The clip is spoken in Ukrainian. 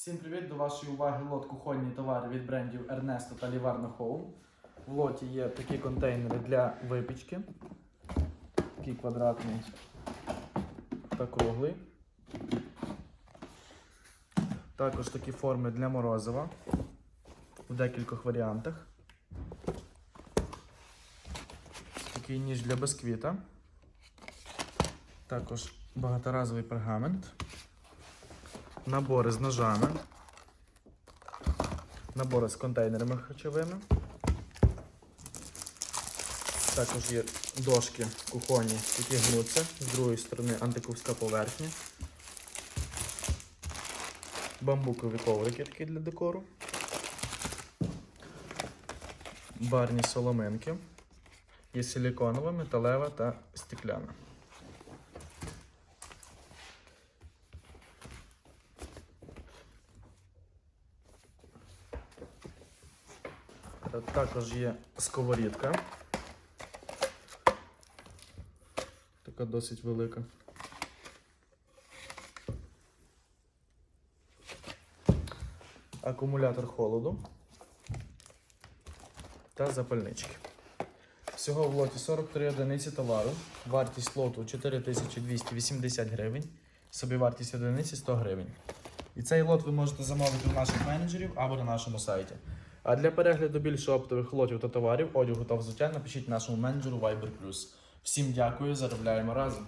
Всім привіт! До вашої уваги лот кухонні товари від брендів Ernesto та Livarno Home. В лоті є такі контейнери для випічки. Такий квадратний та круглий. Також такі форми для морозива в декількох варіантах. Такий ніж для бисквіта. Також багаторазовий пергамент. Набори з ножами. Набори з контейнерами харчовими. Також є дошки кухонні, які гнуться. З другої сторони антикувська поверхня. Бамбукові коврики такі для декору. Барні соломинки. Є силіконова, металева та стекляна. Також є сковорідка. Така досить велика. Акумулятор холоду та запальнички. Всього в лоті 43 одиниці товару. Вартість лоту 4280 гривень. Собівартість одиниці 100 гривень. І цей лот ви можете замовити у наших менеджерів або на нашому сайті. А для перегляду більше оптових лотів та товарів, одягу та взуття напишіть нашому менеджеру Viber Всім дякую, заробляємо разом.